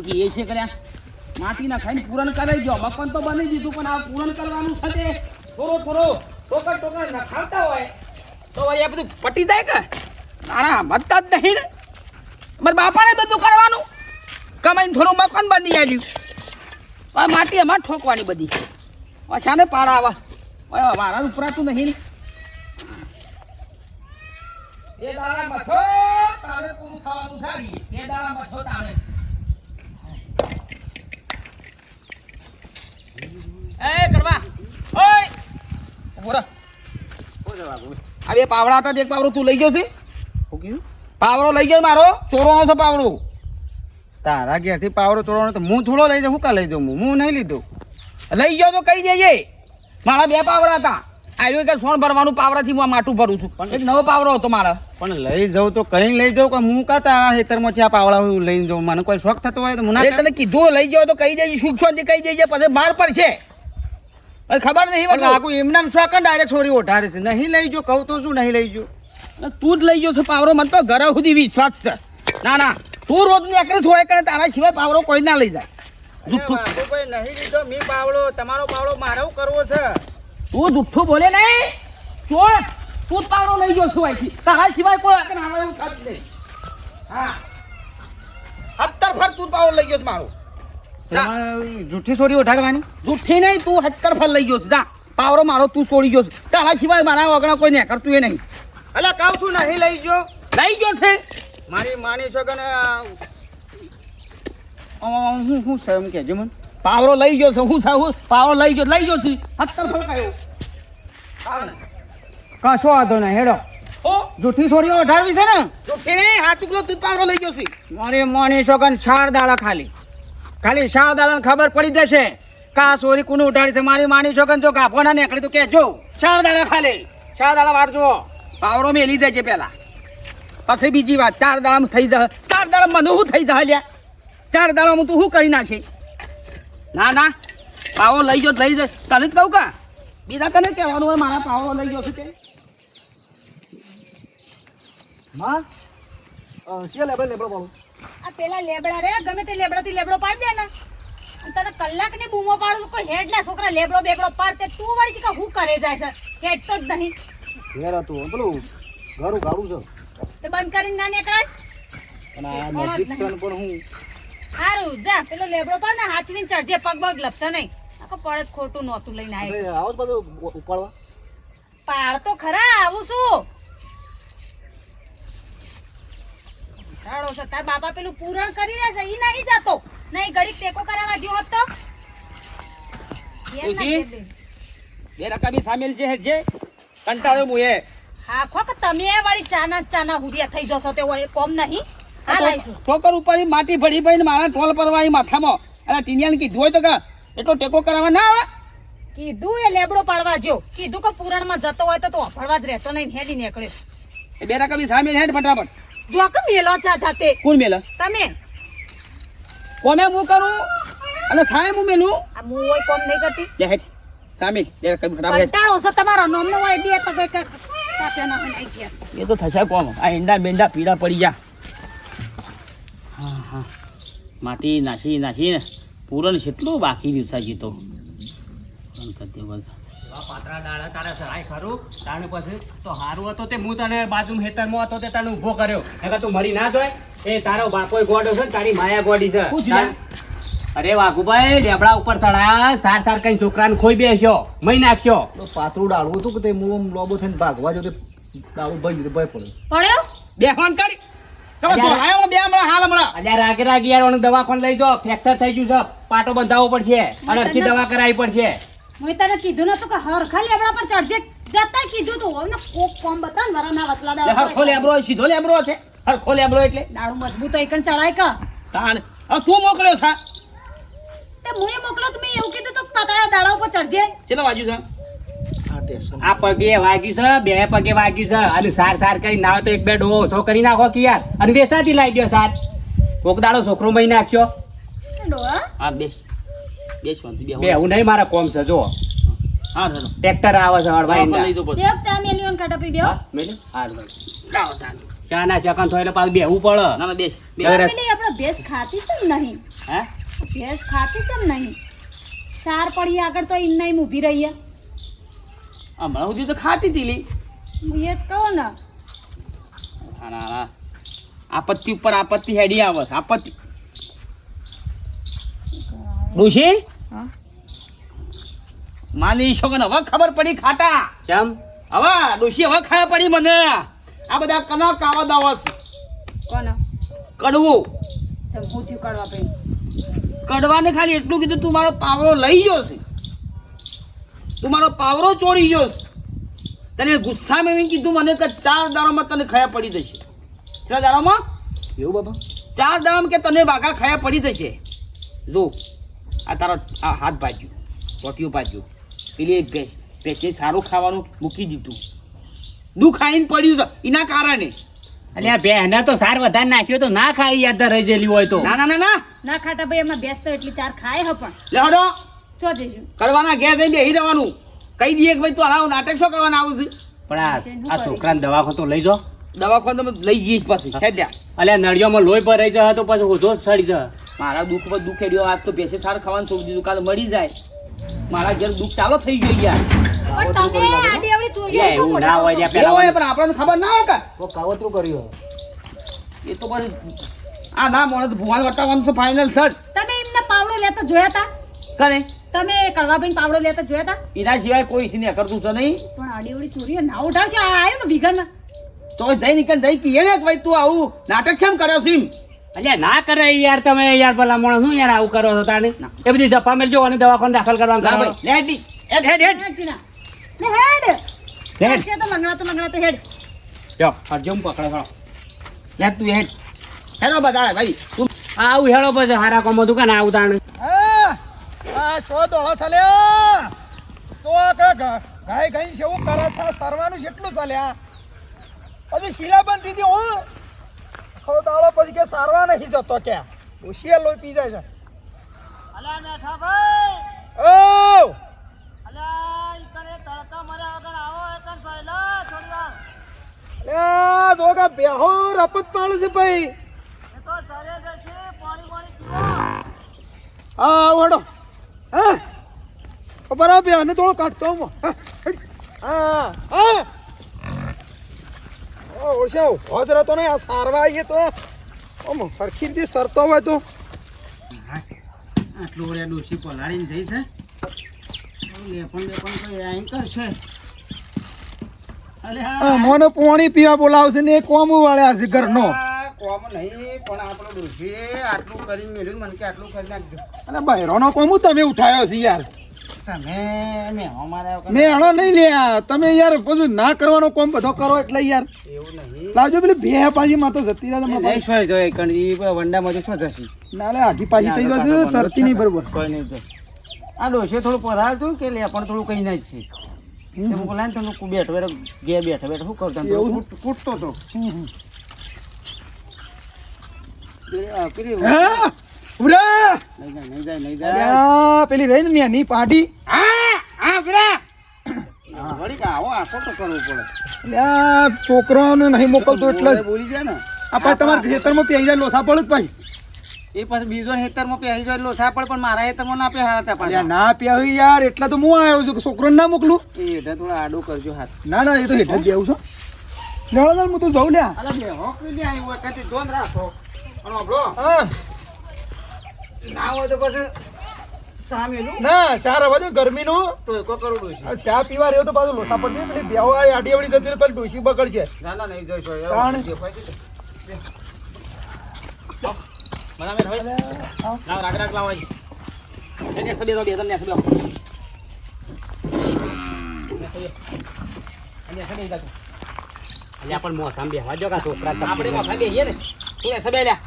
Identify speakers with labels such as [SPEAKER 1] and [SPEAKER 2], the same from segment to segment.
[SPEAKER 1] પૂરણ કે એ છે કર્યા. માટીના ખાઈને પૂરણ કરાઈ ગયો. મકાન તો બની દીધું, પણ આ પૂરણ કરવાનું છે થોડો થોડો ટોકર ટોકર નખાવતા હોય, તો આ બધું પટી જાય કે? ના મતતા જ નહીં ને. મારા બાપાને બધું કરવાનું. કમાઈને થોડું મકાન બની આવ્યું આ માટી એમાં ઠોકવાની બધી. શાને પાડા આવા. ઓય મારા ઉપરાતું નહીં એ દાડા મથો તારે પૂરું થવાનું થાય એ દાડા મથો તારે એ કરવા ઓય આ બે પાવડા હતા એક પાવડો તું લઈ ગયો છે? પાવડો લઈ ગયો મારો ચોરવાનો છે પાવડો.
[SPEAKER 2] તારા ઘેરથી પાવડો ચોરવાનો તો હું થોડો લઈ જાઉં હું કા લઈ જાઉં? હું નહીં લીધું.
[SPEAKER 1] લઈ ગયો તો કહી જઈએ મારા બે પાવડા હતા. આર્યો કે સોન ભરવાનું પાવડાથી હું માઠું માટું ભરું છું.
[SPEAKER 2] પણ-
[SPEAKER 1] એક નવો પાવડો હતો મારા.
[SPEAKER 2] પણ લઈ જાઉં તો કઈ લઈ જાઉં કે હું કા તારા હેતરમાંથી આ પાવડા હું લઈને જાઉં? મને કોઈ શોખ થતો હોય તો હું
[SPEAKER 1] તને કીધું લઈ જાઉં તો કહી દેજે સુખ શાંતિ કહી દેજે પછી માર પડશે. હવે ખબર નહીં.
[SPEAKER 2] આખું એમનામ શોખ ડાયરેક્ટ છોરી ઓઢારે છે? નહીં લઈ જો કહું તો શું નહીં લઈ જો?
[SPEAKER 1] તું જ લઈ ગયો છે પાવરો? મને તો ઘરે સુધી વિશ્વાસ છે. ના ના. તું રોજ નીકળે છોડે કરે તારા સિવાય પાવરો કોઈ ના લઈ જાય.
[SPEAKER 2] નહીં લીધો મી પાવડો તમારો પાવડો મારો કરવો છે?
[SPEAKER 1] તું જુઠ્ઠું બોલે નહીં. ચોર તું જ પાવડો લઈ ગયો છું અહીંથી. તારા સિવાય કોઈ એવું થતું નહીં. હા. હત્તર ફર તું પાવડો લઈ ગયો છે મારો.
[SPEAKER 2] જૂઠી છોડી ઉઠાડવાની?
[SPEAKER 1] જુઠ્ઠી નહીં તું હત્તર ફલ લઈ ગયો છે. જા. પાવરો મારો તું છોડી ગયો છે. તારા સિવાય મારા વગણા કોઈ ને કરતું એ નહીં.
[SPEAKER 2] એટલે કહું છું નહીં લઈ ગયો.
[SPEAKER 1] લઈ ગયો છે.
[SPEAKER 2] મારી માની છો કે હું હું છે એમ કહેજો મને?
[SPEAKER 1] પાવરો લઈ ગયો છે. હું સાહુ પાવરો લઈ ગયો લઈ ગયો છે. હત્તર ફર કયો
[SPEAKER 2] કશો વાંધો નહીં હેડો. જૂઠી છોરીઓ ઓઢાડવી છે ને?
[SPEAKER 1] જુઠ્ઠી નહીં હાથ તું પાવરો લઈ ગયો છે.
[SPEAKER 2] મારી માની છો કે ચાર દાડા ખાલી. ખાલી શાહ દાડા ખબર પડી જશે. કા સોરી કુનું ઉઠાડી છે? મારી માની છો જો ગાભો ના નીકળી તું કહેજો. શાહ દાડા ખાલી. ચાર દાડા જુઓ.
[SPEAKER 1] પાવરો મેલી દેજે પેલા. પછી બીજી વાત, ચાર દાડામાં થઈ જાય ચાર દાડામાં મને શું થઈ જાય લ્યા? ચાર દાડામાં તું શું કરી નાખે? ના ના. પાવો લઈ જો, લઈ જાય તને જ કહું કા? બીજા તને કહેવાનું હોય, મારા પાવો લઈ ગયો કે?
[SPEAKER 2] માં શિયા લેબલ લેબલ બોલો
[SPEAKER 3] આ પેલા લેબડા રે ગમે તે લેબડા થી લેબડો પાડ દે ને. તને કલાકની બૂમો પાડું કોઈ હેડલા છોકરા લેબડો બેબડો પાડ તે તું વળી છે કે હું કરે જાય છે? હેડ તો જ નહીં.
[SPEAKER 2] ઘેર હતું પેલું ઘરું ગાડું છે.
[SPEAKER 3] તે બંધ કરીને ના નીકળાય?
[SPEAKER 2] પણ આ નજીક છે પણ હું
[SPEAKER 3] સારું જા પેલો લેબડો પાડ ને હાચવીને ચડજે પગ બગ લપશે નહીં. આખો પડે ખોટું નહોતું લઈને આવ્યો
[SPEAKER 2] આવો બધું ઉપાડવા.
[SPEAKER 3] પાડ તો ખરા આવું શું? ચાલો છો. તાર બાપા પેલું પૂરણ કરી રહ્યા છે ઈ નહીં જતો. નહીં ઘડીક ટેકો કરાવવા જેવો હતો.
[SPEAKER 1] બે રકાબી સામેલ છે જે કંટાળો મુ એ
[SPEAKER 3] હા ખો કે તમે વાળી ચાના ચાના હુડિયા થઈ જશો તે હોય કોમ નહીં.
[SPEAKER 1] ઠોકર ઉપર માટી ભરી ભરીને મારા ટોલ પરવા માથામાં. અને ટીનિયાને કીધું હોય તો કે એટલો ટેકો કરાવવા ના આવે?
[SPEAKER 3] કીધું એ લેબડો પાડવા જો કીધું કે પુરાણમાં જતો હોય તો તું અફળવા જ રહેતો નહીં હેડી નીકળ્યો.
[SPEAKER 1] બે રકમ સામેલ છે ને ફટાફટ.
[SPEAKER 3] જો કે મેલો ચા જાતે.
[SPEAKER 1] કોણ મેલો?
[SPEAKER 3] તમે?
[SPEAKER 1] કોમે હું કરું? અને સાહેબ હું મેલું?
[SPEAKER 3] આ હું હોય કોમ નહીં કરતી.
[SPEAKER 1] લે હેઠ સામેલ બે રકાબી ફટાફટ
[SPEAKER 3] ટાળો છે તમારો. નોમનો હોય બે તો કઈ કાપ્યા ના ગયા છે.
[SPEAKER 1] એ તો થશે કોમ. આ ઈંડા બેંડા પીડા પડી જા હા હા. માટી નાસી નાશી પૂરણ કેટલું બાકી રહ્યું છે હજી તો. કરી દે બધા.
[SPEAKER 4] પાતળા દાડા તારે ખરું? પછી તો હારું હતો તે હું તને બાજુ હેતરમાં હતો તે તને ઊભો કર્યો. નકર તું મરી ના જોય. એ તારો બાપોય ગોડો છે તારી માયા ગોડી છે. અરે વાઘુભાઈ લેબડા ઉપર થડા સાર સાર કઈ છોકરાને ખોઈ બેસ્યો. મહી નાખ્યો.
[SPEAKER 2] તો પાતળું ડાળવું હતું કે તે હું લોબો થઈને ભાગવા જો ડાળું ભાઈ ભાઈ પડ્યું.
[SPEAKER 3] પડ્યો?
[SPEAKER 1] બે ફોન કરી.
[SPEAKER 4] દવાખાને લઈ જાઓ. ફ્રેક્ચર થઈ ગયું છે. પાટો બંધાવવો પડશે. અને દવા કરાવી પડશે.
[SPEAKER 3] મેં તને કીધું નતું કે હરખા લેબડા પર ચડજે. જતા કીધું તું. હવે કોક કોમ બતા ને વરાના વતલા
[SPEAKER 1] દાડા હરખો હોય, સીધો લેબડો છે. હરખો લેબરો એટલે.
[SPEAKER 3] દાડું મજબૂત હોય કણ ચડાય કા?
[SPEAKER 1] તાન. હવે તું મોકલ્યો છે
[SPEAKER 3] તે મુએ મોકલો તો મેં એવું કીધું તો પાતળા દાડા ઉપર ચડજે.
[SPEAKER 1] ચલો વાજુ છે?
[SPEAKER 2] આ
[SPEAKER 4] પગે વાગ્યું છે બે પગે વાગ્યું છે. અને સાર સાર કરી ના હોય તો એક બે ડો ઓછો કરી નાખો કે યાર. અને વેસાતી લાવી દો સાર. કોક દાડો છોકરો મહી નાખ્યો.
[SPEAKER 1] હા બેસ. બેસ શાંતિ બે
[SPEAKER 4] બે હું. નહીં મારા કોમ છે જો
[SPEAKER 1] હા
[SPEAKER 4] ટ્રેક્ટર આવે છે હળવાઈ
[SPEAKER 3] દેવ ચા મેલ્યો ને બેહો.
[SPEAKER 4] મેલે. હા ભાઈ
[SPEAKER 1] લાવો તાન.
[SPEAKER 4] ચા. ના ચકન થાય એટલે પાછું બેહવું પડે.
[SPEAKER 1] ના ના બેસ.
[SPEAKER 3] બે આપણે ભેંસ ખાતી ચમ નહીં?
[SPEAKER 4] હે?
[SPEAKER 3] ભેંસ ખાતી ચમ નહીં? ચાર પડી આગળ તો ઇન્ના નહીં ઊભી રહી
[SPEAKER 1] હમણાં સુધી તો ખાતી હતી લી.
[SPEAKER 3] હું એ જ કહું ને.
[SPEAKER 1] ના આપત્તિ ઉપર આપત્તિ હેડી આવે આપત્તિ. ડુશી માની છો કે હવે ખબર પડી ખાતા
[SPEAKER 4] ચમ
[SPEAKER 1] હવે ડોશી હવે ખબર પડી મને. આ બધા કના કાવા દાવસ
[SPEAKER 3] કોનો
[SPEAKER 1] કડવું.
[SPEAKER 3] ચમ હું થયું કરવા પડી.
[SPEAKER 1] કડવાને ખાલી એટલું કીધું તું મારો પાવરો લઈ ગયો છે. તું મારો પાવરો ચોરી ગયો છે. તને ગુસ્સામાં એમ કીધું મને કે ચાર દારોમાં તને ખયા પડી જશે. ચાર દારોમાં
[SPEAKER 2] એવું બાબા
[SPEAKER 1] ચાર દારોમાં કે તને બાગા ખયા પડી જશે. જો આ તારો આ હાથ ભાજ્યું ટોટિયું ભાજ્યું. પેલી પેચે સારું ખાવાનું મૂકી દીધું. દુઃખ ખાઈને પડ્યું છે એના કારણે.
[SPEAKER 4] અલ્યા બેહને તો સાર વધારે નાખ્યો તો ના ખાઈ યાદ રહી ગયેલી હોય તો.
[SPEAKER 1] ના ના ના ના.
[SPEAKER 3] ના ખાટા ભાઈ એમાં ભેંસ તો એટલી ચાર ખાય હ પણ.
[SPEAKER 1] લેડો
[SPEAKER 3] ચો જઈશું.
[SPEAKER 1] કરવાના ઘેર જઈને બેસી રહેવાનું. કહી દઈએ કે ભાઈ તું હારા નાટક શું કરવાના આવું છે?
[SPEAKER 4] પણ આ આ છોકરાને દવાખાને તો લઈ જાઓ
[SPEAKER 1] દવાખાને તમે લઈ જઈશ પછી. હેડ્યા
[SPEAKER 4] અલ્યા નળિયોમાં લોહી ભરાઈ જાય તો પછી ઓછો જ સડી જાય.
[SPEAKER 1] મારા દુઃખ પર દુઃખ હેડ્યો. આજ તો પેસે સાર ખાવાનું છોડી દીધું કાલે મળી જાય. મારા ઘેર દુઃખ ચાલો થઈ ગયું યાર.
[SPEAKER 3] પણ
[SPEAKER 1] પણ આપણને ખબર ના હોય
[SPEAKER 2] કાવતરું કર્યું
[SPEAKER 1] એ તો પછી આ ના મોણસ ભુવાન વટાવવાનું છે ફાઇનલ સર
[SPEAKER 3] તમે એમને પાવડો લેતા જોયા હતા
[SPEAKER 1] કરે
[SPEAKER 3] તમે કડવાભાઈ પાવડો લેતા જોયા હતા
[SPEAKER 1] એના સિવાય કોઈ છે કરતું છે નહીં.
[SPEAKER 3] પણ આડી ચોરીઓ ના ઉઠાવશે. આ આવ્યો ને વિઘન.
[SPEAKER 1] તો જઈ નીકળ જઈ કહીએ ને ભાઈ તું આવું નાટક કેમ કર્યો છે એમ?
[SPEAKER 4] અલ્યા ના કરે યાર તમે યાર ભલા માણસ શું યાર આવું કરો છો તાને એ બધી જપા મેલજો અને દવાખાને દાખલ કરવાનું કરો.
[SPEAKER 1] ભાઈ લે હેડી. હેડ હેડ હેડ.
[SPEAKER 3] હેડ. છે તો લંગડા તો લંગડા તો હેડ.
[SPEAKER 1] જો હરજો હું પકડે ખરો લે તું હેડ. હેડો બધા ભાઈ. તું
[SPEAKER 4] આવું હેડો પછી હારા કોમો દુકાન આવું તાણે.
[SPEAKER 2] આ તો સો દોડો તો કે ગાય ગાય છે એવું કરે છે સરવાનું જેટલું ચાલ્યા. પછી શીલા બંધ દીધી હું? ખો દાડો પછી કે સારવા નહીં જતો કે હોશિયાર લોહી પી જાય છે. અલ્યા મેઠા ભાઈ ઓ! અલ્યા ઈ કને તડકા મર્યા વગર આવો એકન પહેલા થોડી વાર. અલ્યા જો કે બેહો રપત પાડે છે ભાઈ. એ તો ચારે જશે પાણી પાણી પીવા. હા બરાબર થોડો કાઢતો હું હા હા. ઓછા હોજ રહેતો નહીં આ સારવા આવીએ તો. ઓમ સરખી રીતે સરતો હોય તો.
[SPEAKER 4] આટલું વડે ડોસી પલાળીને જઈ છે લેપણ લેપણ તો આઈ કરશે.
[SPEAKER 2] મને પોણી પાણી પીવા બોલાવશે ને એ કોમ વાળ્યા છે ઘરનો.
[SPEAKER 5] કોમ નહીં પણ આપણો ડોસી આટલું કરીને મેળ્યું મને કે આટલું કરી નાખજો.
[SPEAKER 2] અને બહેરોનો કોમ તમે ઉઠાયો છે યાર?
[SPEAKER 5] તમે મેં અમારા વગર
[SPEAKER 2] મેં હણો નહીં લ્યા. તમે યાર બધું ના કરવાનો કોમ બધો કરો એટલે યાર. લાવજો પેલી બે પાછી માં તો જતી રહે
[SPEAKER 5] જોઈએ કણ ઈ વંડામાં તો શું જશે?
[SPEAKER 2] ના લે આખી પાછી થઈ જશે સરતી નહીં બરોબર.
[SPEAKER 5] કોઈ નહીં આ ડોશી થોડું પધારતું કે લે પણ થોડું કઈ ના છે. તે મૂકો લાઈને બેઠો બેઠો ગે બેઠો બેઠો શું કરતા? કૂટતો તો
[SPEAKER 2] હા
[SPEAKER 5] નહીં જાય નહીં જાય નહીં જાય.
[SPEAKER 2] પેલી રહી ને ની પાટી.
[SPEAKER 5] હા હા પેલા વળી આવો આખો તો કરવું પડે.
[SPEAKER 2] અલ્યા, છોકરાઓને નહીં મોકલતો એટલે.
[SPEAKER 5] બોલી જાય ને.
[SPEAKER 2] આ પાછી તમારા ખેતરમાં પેઈ જાય લોસા પડે જ
[SPEAKER 5] એ પછી બીજો હેતરમાં પહેરી જાય લોસા પડે પણ મારા હેતરમાં ના પહેરા હતા પાછા.
[SPEAKER 2] ના પ્યાવી યાર એટલા તો હું આવ્યો છું કે છોકરોને ના મોકલું.
[SPEAKER 5] એ હેઠે થોડું આડું કરજો હાથ.
[SPEAKER 2] ના ના એ તો હેઠળ બેવું છું. ચાલ, હું તો જઉં લ્યા.
[SPEAKER 5] અલા બે હોક લી આવી કદી ધોન રાખો. અને આપણો
[SPEAKER 2] હા.
[SPEAKER 5] ના હોય તો પછી સામેલું
[SPEAKER 2] ના આવવા દે ગરમીનું.
[SPEAKER 5] એકો કરું
[SPEAKER 2] આ ચા પીવા રહ્યો તો પાછું લોસા પડશે પેલી બેહો આ આડી અવળી જતી પેલી બગડશે.
[SPEAKER 5] ના ના નહીં જોઈશો
[SPEAKER 2] તાણ.
[SPEAKER 1] બરાબર હવે? લાવ રાગ રાગ લાવો એને એકસો બે તો બે ત્રણ એકસો બે. એકસો બે
[SPEAKER 4] અલ્યા પણ મોસામ બેહવા જો કા છોકરા
[SPEAKER 1] આપણે મોખા બેહીએ ને. તું એકસો બે લ્યા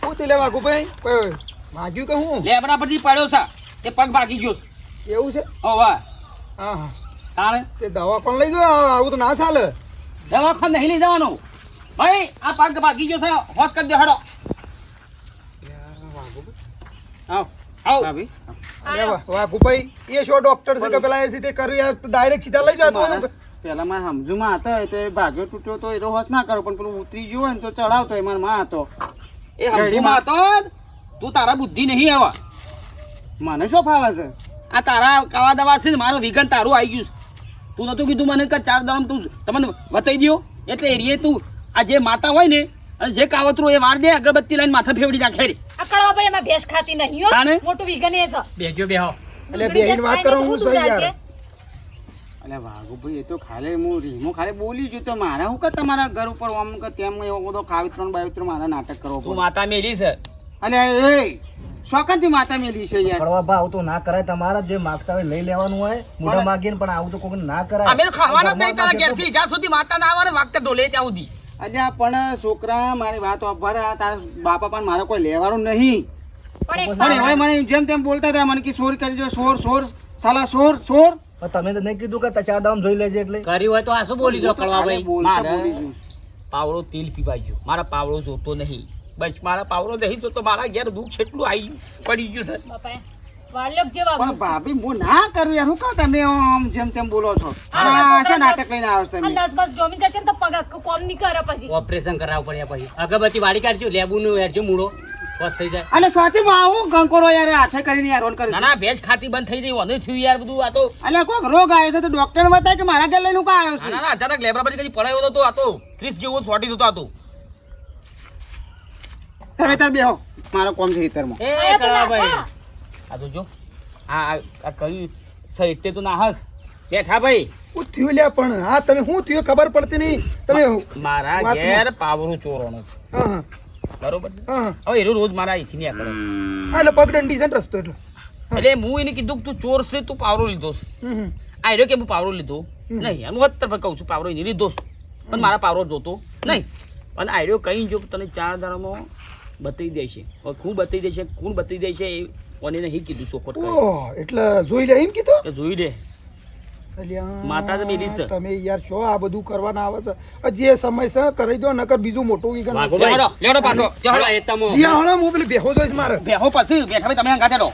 [SPEAKER 2] શું તે લેવા ભાઈ માગ્યું કે હું?
[SPEAKER 1] લેબડા પરથી પડ્યો છે. તે પગ ભાગી ગયો છે.
[SPEAKER 2] એવું છે?
[SPEAKER 1] ઓ વાહ.
[SPEAKER 2] હા
[SPEAKER 1] તાણે
[SPEAKER 2] તે દવા પણ લઈ જાઓ આવું તો ના ચાલે.
[SPEAKER 1] દવાખાને નહીં લઈ જવાનું. ભાઈ આ પગ ભાગી ગયો છે. હોશ કરી દે હડો. આવ આવ.
[SPEAKER 5] ભાભી
[SPEAKER 2] એ શો ડોક્ટર છે કે પેલા એ રીતે કર્યું ડાયરેક્ટ સીધા લઈ જાતો
[SPEAKER 5] પેલા મારા સમજુમાં હતો એ તો એ ભાગ્યો તૂટ્યો તો એ તો હોત ના કરો પણ પેલું ઉતરી ગયું હોય ને તો ચડાવતો એ મારા માં હતો.
[SPEAKER 1] એ હતો તું તારા બુદ્ધિ નહીં આવા.
[SPEAKER 5] મને શું ફાવે છે?
[SPEAKER 1] આ તારા કાવા દવા છે ને મારો વિઘન તારું આવી ગયું છે. તું નતું કીધું મને કે ચાર દામ તું તમને વતાઈ દ્યો. એટલે એરીએ તું આ જે માતા હોય ને અને જે કાવતરું એ વાર દે અગરબત્તી લઈને માથે ફેવડી નાખે રે.
[SPEAKER 3] આ ભાઈ એમાં ભેંસ ખાતી નહીં હો. મોટું વિઘન એ છે.
[SPEAKER 4] બેજો બેહો.
[SPEAKER 2] એટલે બેહીન વાત કરો હું સહી યાર.
[SPEAKER 5] એટલે વાઘુભાઈ એ તો ખાલી હું રીમો ખાલી બોલી છું તો મારે હું કે તમારા ઘર ઉપર આમ કે તેમ એવો બધો ખાવિત્રણ બાવિત્રણ મારા નાટક કરવો
[SPEAKER 1] તું માતા મેલી છે.
[SPEAKER 5] અલે એ શોખનથી માતા મેલી છે યાર.
[SPEAKER 6] કડવા ભાવ તો ના કરાય. તમારા જે માગતા હોય લઈ લેવાનું હોય મોઢા માગીને પણ આવું તો કોઈ ના કરાય.
[SPEAKER 1] અમે ખાવાના જ નહીં તારા ઘેરથી જ્યાં સુધી માતા ના આવે ને વાગતા ઢોલે ત્યાં સુધી.
[SPEAKER 5] અલ્યા પણ છોકરા મારી વાત વાપરે તારા બાપા પણ મારે કોઈ લેવાનું નહીં.
[SPEAKER 3] પણ
[SPEAKER 5] એવાય મને જેમ તેમ બોલતા હતા મને કે ચોર કરી દો સોર સોર. સાલા સોર સોર.
[SPEAKER 6] તમે તો નહીં કીધું કે ચાર દામ જોઈ લેજે એટલે?
[SPEAKER 4] કર્યું હોય તો આ શું બોલી દો
[SPEAKER 5] ગયું.
[SPEAKER 1] પાવડો તેલ પીવાઈ ગયો. મારા પાવડો જોતો નહીં. બસ મારા પાવરો નહીં તો મારા ઘેર દુઃખ છેટલું આવી પડી ગયું છે.
[SPEAKER 3] બાપા વાલ્યોક
[SPEAKER 5] પણ ભાભી હું ના કરું યાર. હું કહું તમે આમ જેમ તેમ બોલો છો.
[SPEAKER 3] આ
[SPEAKER 5] આ નાટક લઈને આવો તમે.
[SPEAKER 3] દસ બસ જોમી જશે તો પગ કોમની કરે પછી.
[SPEAKER 4] ઓપરેશન કરાવવું પડે પછી. અગરબત્તી વાળી કાઢજો લેબુનું હેરજો મૂળો. બસ થઈ જાય.
[SPEAKER 5] અલે સ્વાતિ માં આવું? ગંકોરો યાર હાથે કરીને યાર રોન કરે
[SPEAKER 1] ના ના ભેજ ખાતી બંધ થઈ ગઈ. વધુ થયું યાર બધું. આ તો
[SPEAKER 5] અલે કોઈક રોગ આવ્યો છે તો ડોક્ટર બતાવે કે મારા ઘેર લઈને હું કાં આવ્યો છું?
[SPEAKER 1] ના ના અચાનક લેબર પછી કદી પડાયો હતો આ તો ત્રીસ જેવો સોટી જતો હતો
[SPEAKER 5] તમે તાર બેહો. મારો કોમ છે ખેતરમાં.
[SPEAKER 4] એ કળવાભાઈ
[SPEAKER 1] આ તો જો. આ આ- કયું છે? એટલે તો ના હસ. બેઠા ભાઈ.
[SPEAKER 2] હું થયું લ્યા પણ. હા તમે શું થયું ખબર પડતી નહીં. તમે
[SPEAKER 1] મારા ઘેર પાવરો ચોરોનો છે. બરોબર
[SPEAKER 2] હા
[SPEAKER 1] હવે એનો રોજ મારા અહીંથી ન્યા કરે.
[SPEAKER 2] હા એટલે પગડંડી છે ને રસ્તો એટલે.
[SPEAKER 1] એટલે હું એને કીધું કે તું ચોર છે તું પાવરો લીધો છે. આ રહ્યો કે હું પાવરો લીધો? નહીં હું અત્તર પર કહું છું પાવરો એને લીધો પણ મારા પાવરો જોતો. નહીં. અને આ રહ્યો કઈ જો તને ચાર દાડામાં બતાવી દે છે. કોણ બતાવી દે છે કોણ બતાવી દે છે એ કોને નહીં કીધું ચોખવટ કરે
[SPEAKER 2] એટલે જોઈ લે એમ કીધું?
[SPEAKER 1] કે જોઈ લે.
[SPEAKER 2] અલ્યા,
[SPEAKER 1] માતા મેલી છે.
[SPEAKER 2] તમે યાર છો આ બધું કરવાના આવે છે. જે સમય છે કરી દો નકર બીજું મોટું
[SPEAKER 1] પાછો
[SPEAKER 4] ચાલો એ તમો
[SPEAKER 2] હું પેલી બેહો જોઈશ મારે.
[SPEAKER 1] બેહો પછી બેઠા તમે અંગાતે રહો.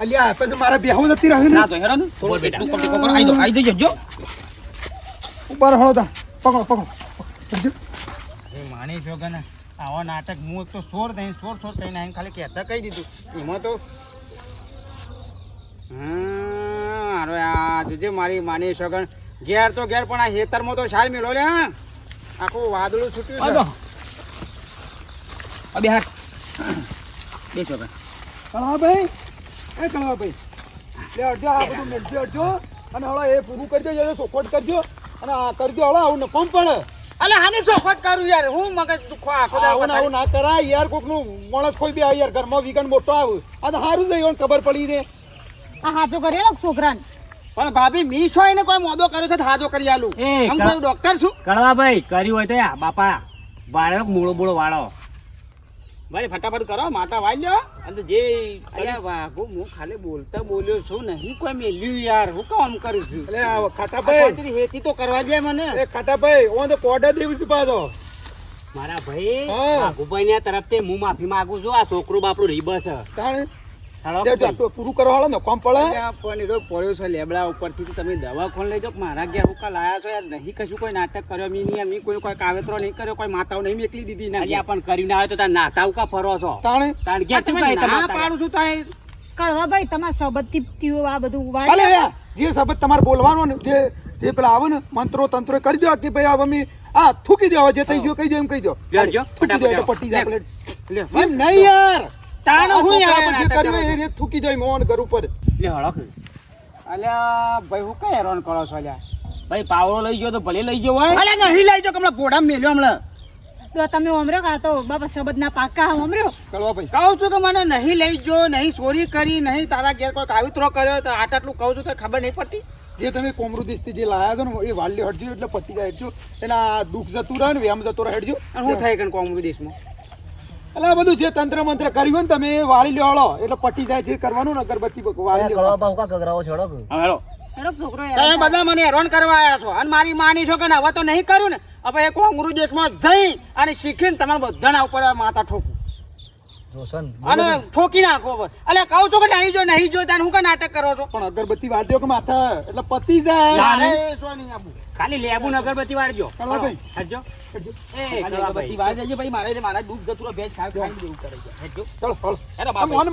[SPEAKER 2] અલ્યા પછી મારે બેહો નથી રહ્યું
[SPEAKER 1] ના. તો હેડો ને.
[SPEAKER 4] બોલ બેટા.
[SPEAKER 1] તું કપટી કોકરો આઈ દો આઈ દઈ જજો
[SPEAKER 2] ઉપર હળો તા. પકડો પકડો. પકડજો.
[SPEAKER 5] છો કે ને? આવા નાટક હું એક તો સોર થઈને સોર સોર થઈને આવીને ખાલી કહેતા કહી દીધું. એમાં તો હા અરે આ જોજે મારી માની સગન. ઘેર તો ઘેર પણ આ હેતરમાં તો શાલ મેળો લે હા. આખું વાદળું છૂટ્યું છે.
[SPEAKER 1] બે હાથ બે છોકરા
[SPEAKER 2] કળવાભાઈ એ કળવાભાઈ લે અડજો આ બધું મેળજો અડજો. અને હવે એ પૂરું કરજો એટલે સોખવટ કરજો. અને આ કરજો હવે આવું નકોમ પડે.
[SPEAKER 5] અલે હાની સોખવટ કરું યાર? હું મગજ દુખો આખો દાડો
[SPEAKER 2] આવું ને ના કરા યાર કોકનું માણસ કોઈ બી આવે યાર ઘરમાં વિગન મોટો આવે. અને તો સારું ઓન ખબર પડી ને.
[SPEAKER 3] આ હાચો કરેલો છોકરાને.
[SPEAKER 5] પણ ભાભી મી છો એને કોઈ મોદો કર્યો છે તો હાજો કરી આલું.
[SPEAKER 4] હું
[SPEAKER 5] કોઈ ડોક્ટર છું
[SPEAKER 4] કળવાભાઈ કર્યું હોય તો બાપા વાળો મૂળો મૂળો વાળો.
[SPEAKER 1] ભાઈ ફટાફટ કરો માતા વાલ્યો. અને જે
[SPEAKER 5] અલ્યા વાઘુ હું ખાલી બોલતા બોલ્યો છું નહીં કોઈ મેલ્યું યાર હું કામ કરું છું?
[SPEAKER 2] એટલે આ ખાટાભાઈ
[SPEAKER 5] હેતી તો કરવા જાય મને.
[SPEAKER 2] એ ખાટાભાઈ ઓન તો કોડા દેવું છું પાછો.
[SPEAKER 4] મારા ભાઈ
[SPEAKER 2] હા.
[SPEAKER 4] વાઘુભાઈ ને તરફથી હું માફી માંગુ છું આ છોકરું બાપડું રીબસ છે.
[SPEAKER 2] જો આટલું પૂરું કરો હાલો ને કોમ પડે.
[SPEAKER 5] પણ એ પડ્યો છે લેબડા ઉપરથી. તમે દવા ખોલ લેજો મારા ઘેર હુકા લાયા છો યાર? નહીં કશું કોઈ નાટક કર્યો મી નહીં મી કોઈ કોઈ કાવેતરો નહીં કર્યો કોઈ માતાઓ નહીં મેકલી દીધી ના.
[SPEAKER 4] અલ્યા પણ કર્યું ના હોય તો તાર નાતા ઉકા ફરો છો?
[SPEAKER 2] તાણે?
[SPEAKER 4] તાર ઘેર તું કઈ
[SPEAKER 5] ના
[SPEAKER 4] તમારે
[SPEAKER 5] પાડું છું તાય
[SPEAKER 3] કડવા ભાઈ તમારા શબ્દથી થયું આ બધું
[SPEAKER 2] અલે જે શબ્દ તમારે બોલવાનો ને જે જે પેલા આવે ને મંત્રો તંત્રો કરી દો કે ભાઈ હવે અમે આ થૂકી દેવા જે થઈ ગયો કહી દો એમ કહી દો. પટી જાય એમ નહીં યાર.
[SPEAKER 5] તાણ હું યાર
[SPEAKER 2] કર્યું એ થૂકી જાય મોન ઘર ઉપર.
[SPEAKER 4] લે હળક
[SPEAKER 5] અલ્યા ભાઈ હું કઈ હેરાન કરો છો અલ્યા?
[SPEAKER 1] ભાઈ પાવરો લઈ ગયો તો ભલે લઈ ગયો હોય.
[SPEAKER 5] અલ્યા નહીં લઈ જાઓ કે હમણાં ઘોડા મેલ્યો હમણાં?
[SPEAKER 3] તો તમે ઓમર્યો કા તો બાપા શબ્દ ના પાકા ઓમર્યો
[SPEAKER 2] કળવા ભાઈ.
[SPEAKER 5] કહું છું કે મને નહીં લઈ જો નહીં ચોરી કરી નહીં તારા ઘેર કોઈ કાવિત્રો કર્યો તો આટ આટલું કહું છું તો ખબર નહીં પડતી.
[SPEAKER 2] જે તમે કોમરુદિસ્તી જે લાયા છો ને એ વાલી હટજો એટલે પટી જાય હટજો. એટલે આ દુઃખ જતું રહે ને વ્યામ જતો રહે હટજો.
[SPEAKER 5] અને હું થાય કે કોમરું દેશમાં?
[SPEAKER 2] એટલે આ બધું જે તંત્ર મંત્ર કર્યું ને તમે વાળી લ્યો હળો એટલે પટી જાય જે કરવાનું ને અગરબત્તી વાળી લ્યો.
[SPEAKER 6] કડવા ભાવ કા કગરાવો છોડો
[SPEAKER 3] છોકરો
[SPEAKER 5] તમે બધા મને હેરાન કરવા આવ્યા છો. અને મારી માની છો કે હવે તો નહીં કર્યું ને. હવે એક કોંગરુ દેશમાં જઈ અને શીખીને તમારા બધાના ઉપર માથા ઠોકું. અને ઠોકી નાખો. અલ્યા કહું છું કે નહીં જો નહીં જો તાને હું કા નાટક કરો છો?
[SPEAKER 2] પણ અગરબત્તી વાદ્યો કે માથા? એટલે પતી જાય.
[SPEAKER 5] નહીં. ખાલી લેબુ ને અગરબત્તી વાળજો.
[SPEAKER 2] કરવા ભાઈ.
[SPEAKER 5] હાચો? એ
[SPEAKER 1] અગરબત્તી
[SPEAKER 5] ભાઈ.
[SPEAKER 1] વાળી ભાઈ મારે મારા દૂધ જતું ભેજ ભેંસ ખાઈ દેવું કરે છે.
[SPEAKER 2] ચલો ચલો
[SPEAKER 1] બાપ.
[SPEAKER 2] મોન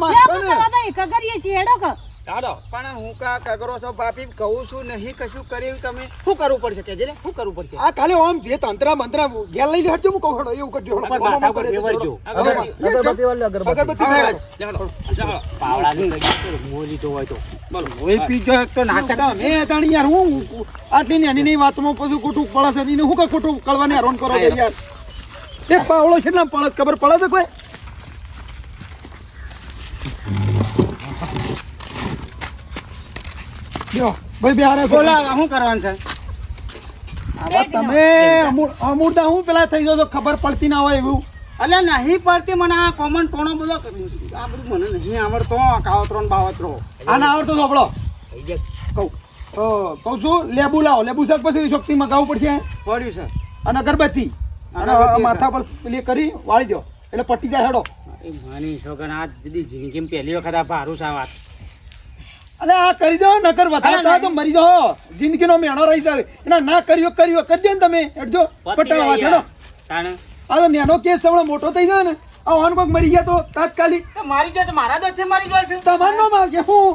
[SPEAKER 3] કગરીએ છીએ હેડો કે.
[SPEAKER 1] હેડો.
[SPEAKER 5] પણ હું કા કગરો છો બાપી કહું છું નહીં કશું કર્યું તમે શું કરવું પડશે કે ને શું કરવું પડશે
[SPEAKER 2] આ ખાલી ઓમ જે તંત્રા મંત્રા ઘેર લઈ લે હટજો હું કહું હડો એવું કરજો હડો
[SPEAKER 5] પણ માથા પર વેવરજો.
[SPEAKER 1] અગરબત્તી.
[SPEAKER 6] અગરબત્તી અગરબત્તી
[SPEAKER 2] અગરબત્તી
[SPEAKER 1] હેડો,
[SPEAKER 2] વાળો.
[SPEAKER 1] હેડો, હેડો.
[SPEAKER 5] પાવડાની મોં હોય તો
[SPEAKER 1] બોલો.
[SPEAKER 5] મોં પી જો તો નાટક
[SPEAKER 2] મે તાણી યાર હું આટલી નાની નાની વાતમાં પછી ખોટું પડે છે એને હું કા ખોટું કળવાને હેરાન કરો યાર એક પાવળો છે ને પડે ખબર પડે છે કોઈ લ્યો. ભાઈ બિહારે
[SPEAKER 5] બોલા શું કરવાનું છે?
[SPEAKER 2] આવા તમે અમૂળતા હું પેલા થઈ ગયો તો ખબર પડતી ના હોય એવું?
[SPEAKER 5] અલ્યા નહીં પડતી મને આ કોમન ટોણો બધો આ બધું મને નહીં આવડતો આ કાવતરો ને બાવતરો.
[SPEAKER 2] આ ના આવડતો સાંભળો
[SPEAKER 5] થઈ જાય
[SPEAKER 2] કહું. તો કહું છું લેબુ લાવો. લેબુ શાક પછી શક્તિ મગાવવું પડશે
[SPEAKER 5] પડ્યું છે.
[SPEAKER 2] અને અગરબત્તી. અને માથા પર પેલી કરી વાળી દો એટલે પટી જાય હેડો.
[SPEAKER 5] એ માની છોકરા આ જુદી જિંદગીમાં પહેલી વખત આ ભારું છે આ વાત.
[SPEAKER 2] અલે આ કરી દો નકર વધારે તો મરી જાઓ. જિંદગીનો મેણો રહી જાય એના ના કર્યો કર્યો કરજો ને તમે. હેડજો. પટાવા હેડો આ તો નેનો કેસ હમણાં મોટો થઈ જાય ને. આ ઓન કોક મરી ગયા તો તાત્કાલિક.
[SPEAKER 5] મારી ગયા તો મારા દોસ્ત છે મારી જોડે છે.
[SPEAKER 2] તમાર નામ આવે હું?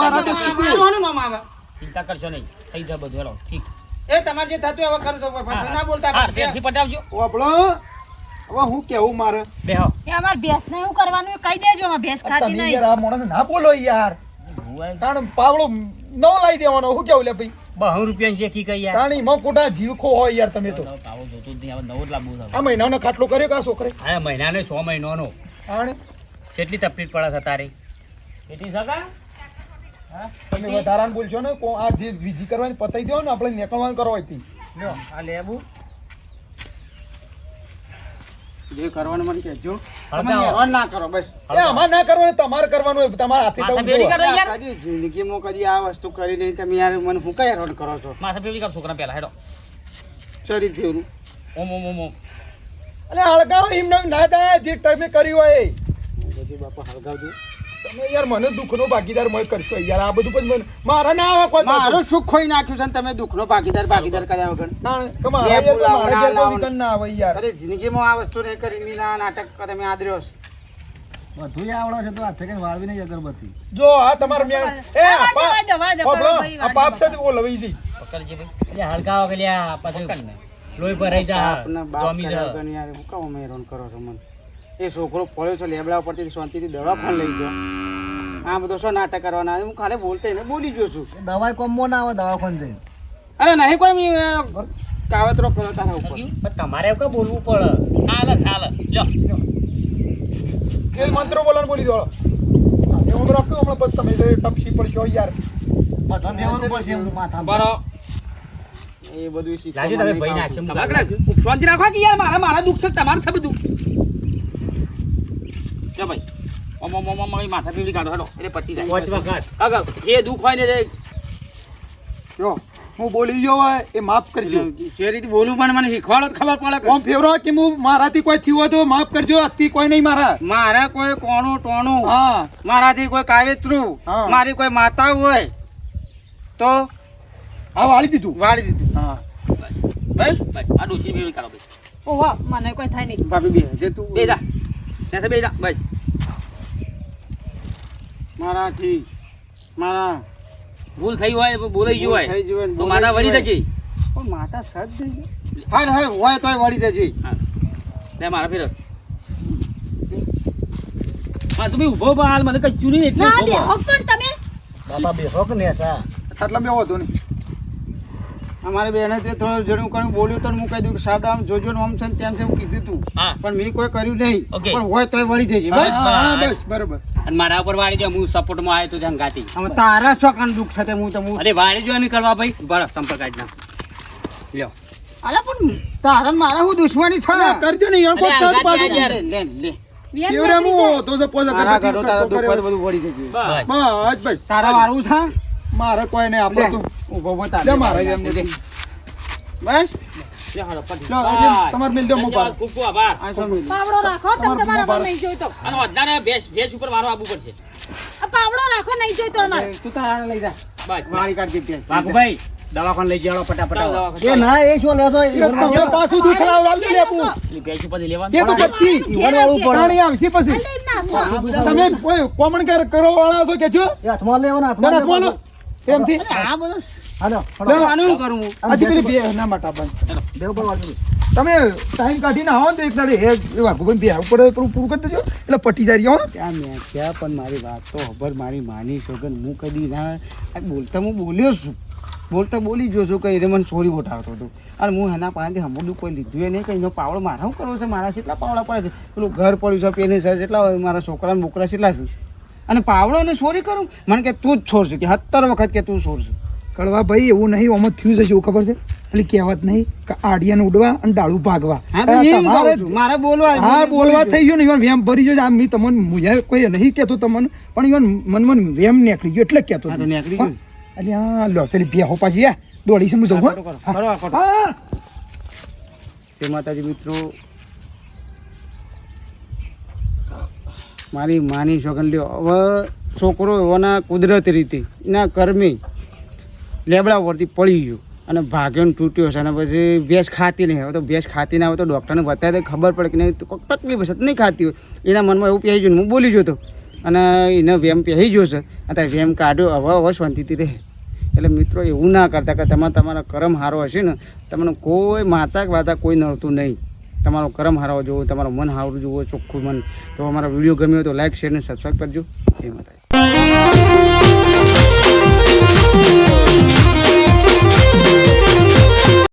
[SPEAKER 2] મારા દોસ્ત
[SPEAKER 5] મારું નામ આવે.
[SPEAKER 1] ચિંતા કરશો નહીં. થઈ જાય બધું હેલો. ઠીક.
[SPEAKER 5] એ તમારે જે થતું હવે કરું છો. ના બોલતા
[SPEAKER 1] પટાવજો.
[SPEAKER 2] આપણો હવે હું કેવું મારે?
[SPEAKER 1] બેહો.
[SPEAKER 3] એ અમાર ભેંસ ને એવું કરવાનું કહી દેજો અમાર ભેંસ ખાતી નહીં.
[SPEAKER 2] આ મોણસ ના બોલો યાર. કારણ પાવડો નવો લાવી દેવાનો. હું કેવું લે ભાઈ?
[SPEAKER 4] બહુ રૂપિયા શેકી કઈ યાર.
[SPEAKER 2] તાણી માં ખોટા જીવ હોય યાર તમે તો.
[SPEAKER 1] પાવો જોતું જ નહીં હવે નવો જ લાવવું છે
[SPEAKER 2] આ મહિનાનો ખાટલો કર્યો કે આ છોકરે?
[SPEAKER 4] હા મહિનાનો સો મહિનાનો.
[SPEAKER 2] તાણે?
[SPEAKER 4] કેટલી તકલીફ પડે છે તારી?
[SPEAKER 1] કેટલી સગા
[SPEAKER 2] તમે વધારાને બોલશો ને કો- આ જે વિધિ કરવાની પતાઈ દો ને આપણે નેકળવાનું કરો હતી લ્યો
[SPEAKER 5] આ લેબુ જે કરવાનું મને કહેજો તમે હેરાન ના કરો બસ.
[SPEAKER 2] એ અમારે ના કરવાનું તમારે કરવાનું હોય તમારા હાથે
[SPEAKER 5] કદી જિંદગીમાં કદી આ વસ્તુ કરી નહીં તમે યાર મને હું કઈ હેરાન કરો છો.
[SPEAKER 1] માથા ફેરી કર છોકરા પહેલા હેડો.
[SPEAKER 5] ચરી થયું
[SPEAKER 1] ઓમ ઓમ ઓમ ઓમ.
[SPEAKER 2] અલે હળગાવો એમને ના થાય જે તમે કર્યું હોય એ.
[SPEAKER 5] બધી બાપા હળગાવજો.
[SPEAKER 2] તમે યાર મને દુઃખનો ભાગીદાર મય કરશો યાર. આ બધું પણ મારા ના આવે કોઈ
[SPEAKER 5] મારું સુખ ખોઈ નાખ્યું છે ને તમે દુઃખનો ભાગીદાર ભાગીદાર કર્યા વગર?
[SPEAKER 2] તાણે કે મારા
[SPEAKER 5] બે
[SPEAKER 2] યાર કોઈ ના આવે યાર.
[SPEAKER 5] કદી જિંદગીમાં આ વસ્તુ નહીં કરી મેં નાટક તમે આદર્યો
[SPEAKER 6] બધું આવડે છે તો હાથે કઈ વાળવી નહીં અગરબત્તી.
[SPEAKER 2] જો આ તમારે મ્યા એ આ પાપ છે તો બોલો ઈ
[SPEAKER 1] પકડજી ભાઈ.
[SPEAKER 4] હળગાવો કે લ્યા પછી લોહી પર રહી જા
[SPEAKER 5] બાપના બાપ
[SPEAKER 4] જા.
[SPEAKER 5] યાર હું કામ અમે કરો છો મને. એ છોકરો પડ્યો છે લેબડા ઉપરથી શાંતિથી દવા પણ લઈ ગયો. આ બધો શું નાટક કરવાના? હું ખાલી બોલતે ને બોલી ગયો છું.
[SPEAKER 6] દવા દવાઈ કોમો ના આવે દવાખાને જઈને.
[SPEAKER 5] અરે નહીં કોઈ કાવતરો કરો તારા ઉપર.
[SPEAKER 4] તમારે એવું કઈ બોલવું પડે?
[SPEAKER 1] ચાલે ચાલે. જો
[SPEAKER 2] જે મંત્રો બોલવાનું બોલી દો. એવું તો રાખ્યું હમણાં તમે જે ટપસી પડશો યાર.
[SPEAKER 6] બધા બેવાનું પડશે માથામાં.
[SPEAKER 1] બરો.
[SPEAKER 5] એ બધું શીખ
[SPEAKER 4] જાજી તમે ભાઈ
[SPEAKER 5] કામ
[SPEAKER 4] નાખ્યું.
[SPEAKER 1] શાંતિ રાખો કે યાર મારા મારા દુઃખ છે તમારે છે બધું. લે ભાઈ. ઓમ ઓમ ઓમ ઓમ માથા પીવડી કાઢો હેડો. એટલે પતી જાય.
[SPEAKER 4] પાંચ વખત
[SPEAKER 1] જે દુઃખ હોય ને જે
[SPEAKER 2] જો હું બોલી ગયો હોય એ માફ કરજો.
[SPEAKER 5] જે રીતે બોલું પણ મને શીખવાડો ખબર પડે
[SPEAKER 2] કોમ ફેવરો કે હું મારાથી કોઈ થયું હોય તો માફ કરજો આજથી કોઈ નહીં મારા.
[SPEAKER 5] મારા કોઈ કોણું ટોણું.
[SPEAKER 2] હા.
[SPEAKER 5] મારાથી કોઈ કાવેતરું.
[SPEAKER 2] હા.
[SPEAKER 5] મારી કોઈ માતા હોય તો
[SPEAKER 2] હા વાળી દીધું.
[SPEAKER 5] વાળી દીધું.
[SPEAKER 2] હા.
[SPEAKER 5] ભાઈ
[SPEAKER 1] બસ આ ડોશી ફેરી કાઢો ભાઈ.
[SPEAKER 3] વાહ મને કોઈ થાય નહીં.
[SPEAKER 5] ભાભી બે જે તું
[SPEAKER 1] બે જા. ત્યાંથી બે જા બસ.
[SPEAKER 5] મારાથી મારા
[SPEAKER 1] ભૂલ થઈ હોય બોલાઈ ગયું હોય
[SPEAKER 5] થઈ ગયું હોય,
[SPEAKER 1] તો માતા વળી જજે.
[SPEAKER 5] પણ માતા સદ થઈ હા હાલ હોય તોય વળી જજે.
[SPEAKER 1] લે મારા ફેર. હા તમે ઊભો ઊભો હાલ મને કઈ ચૂની એટલે
[SPEAKER 3] ના
[SPEAKER 1] ઊભો
[SPEAKER 3] બેહો તમે.
[SPEAKER 6] બાપા બેહો ને સા
[SPEAKER 2] આટલા બે વાંધો નહીં.
[SPEAKER 5] અમારી બેને તે થોડું જણું કર્યું બોલ્યું તો હું કહી દઉં કે સાદા આમ જોજો આમ છે તેમ છે એવું કીધું તું. પણ મેં કોઈ કર્યું નહીં. પણ હોય તો વળી જજે બસ?
[SPEAKER 2] હા, હા, બસ. બરોબર.
[SPEAKER 4] અને મારા ઉપર વાળી દો હું સપોર્ટમાં આવ્યો તો ત્યાં ગાતી
[SPEAKER 5] હવે તારા શોકાન દુઃખ છે હું તો
[SPEAKER 4] અરે વાળી જો એની કરવા ભાઈ. બરાબર સંપર્ક ના લ્યો.
[SPEAKER 5] અલા પણ તારા મારા હું દુશ્મની છે?
[SPEAKER 2] કરજો નહીં યાર, કોઈ પાછું.
[SPEAKER 4] યાર.
[SPEAKER 5] લે લે
[SPEAKER 2] હું તો સપોઝ
[SPEAKER 5] તારા ઘરો તારા દુઃખ બધું વળી જજે.
[SPEAKER 1] બસ.
[SPEAKER 2] બસ ભાઈ
[SPEAKER 5] તારા વારું છે?
[SPEAKER 2] મારે કોઈ નહીં આપણે તું
[SPEAKER 5] ઊભો ઊભો
[SPEAKER 2] ઊભો
[SPEAKER 5] લે
[SPEAKER 2] મારે એમ
[SPEAKER 5] બસ.
[SPEAKER 2] તમારે મિલ દો, હું
[SPEAKER 1] ખૂબ ખૂબ આભાર?
[SPEAKER 3] પાવડો રાખો તમે
[SPEAKER 2] તમારા બુમો
[SPEAKER 3] નહીં જોઈતો.
[SPEAKER 1] અને વધારે ભેંસ ભેંસ ઉપર મારો આવવું પડશે.
[SPEAKER 3] પાવડો રાખો નહીં જોઈતો અમારે.
[SPEAKER 5] તું તારા લઈ જા.
[SPEAKER 1] બસ
[SPEAKER 5] વાળી કાઢ દે
[SPEAKER 4] વાઘુભાઈ દવાખાને લઈ જાઓ ફટાફટ.
[SPEAKER 6] એ ના એ શું એ
[SPEAKER 2] તમે પાછું દુખલાવ લાવજો લેબુ
[SPEAKER 1] પેલી ભેંસ લેવાનું.
[SPEAKER 2] એ તો પછી.
[SPEAKER 3] ઘેર આવશે.
[SPEAKER 2] પાણી આવશે પછી. તમે કોઈ કોમણ કર કરો વાળા છો કે છો?
[SPEAKER 6] હાથમાં લેવો હાથમાં લેવો.
[SPEAKER 5] આ બધો
[SPEAKER 6] હાલો
[SPEAKER 2] લે,
[SPEAKER 5] આનું કરું હું?
[SPEAKER 2] આજે પેલી બે ના માટા બંધ.
[SPEAKER 6] દેવ પર વાળજો.
[SPEAKER 2] તમે ટાઈમ કાઢીને આવો ને તો એક દાડે હે એ વાઘુભાઈ બે ઉપર થોડું પૂરું કરી દેજો એટલે પટી જાય રહ્યો
[SPEAKER 5] ત્યાં મેં ક્યાં પણ મારી વાત તો ખબર મારી માની સોગન હું કદી ના બોલતા હું બોલ્યો છું. બોલતા બોલી જો છું કે એને મને સોરી બોટાવતો હતો. અને હું એના પાસેથી હમુડું કોઈ લીધું એ નહીં કે એનો પાવડો મારા શું કરવો છે? મારા કેટલા પાવડા પડે છે. પેલું ઘર પડ્યું છે પેલી સર હોય મારા છોકરાને બોકરા કેટલા છે. અને પાવડો ને સોરી કરું મને કે તું જ છોડશે કે સત્તર વખત કે તું છોડશે
[SPEAKER 2] કડવા ભાઈ એવું નહીં ઓમાં થયું છે શું ખબર છે એટલે કહેવત નહીં કે આડિયાને ઉડવા અને ડાળું ભાગવા.
[SPEAKER 5] મારે બોલવા
[SPEAKER 2] હા બોલવા થઈ ગયું ને ઈવન વેમ ભરી ગયો. આ મી તમને મુયા કોઈ નહીં કહેતો તમને પણ ઈવન મન મન વેમ નીકળી ગયો એટલે કહેતો.
[SPEAKER 5] નીકળી ગયો
[SPEAKER 2] એટલે હા લો પેલી બે હો પાછી દોડી છે હું.
[SPEAKER 5] કરો
[SPEAKER 2] હા
[SPEAKER 5] જય માતાજી મિત્રો મારી માની સોગન લ્યો હવે છોકરો એવાના કુદરતી રીતે, એના કર્મે લેબડા પરથી પડી ગયો અને ભાગ્યોને તૂટ્યો છે અને પછી ભેંસ ખાતી નહીં. હવે તો ભેંસ ખાતી ના હોય તો ડૉક્ટરને બતાવે તો ખબર પડે કે નહીં, તો કોઈક તકલીફ હશે નહીં ખાતી હોય. એના મનમાં એવું પહેરી ગયું હું બોલી જતો. અને એને વેમ પહેરી ગયો છે. અત્યારે વેમ કાઢ્યો, હવે હવે શાંતિથી રહે. એટલે મિત્રો એવું ના કરતા કે તમારે તમારો કરમ સારો હશે ને. તમને કોઈ માતા કે વાતા કોઈ નડતું નહીં. તમારો કરમ હારવા જોવો, તમારું મન હારું જોવો, ચોખ્ખું મન. તો અમારો વીડિયો ગમ્યો તો લાઈક શેર અને સબસ્ક્રાઈબ કરજો. એ માતા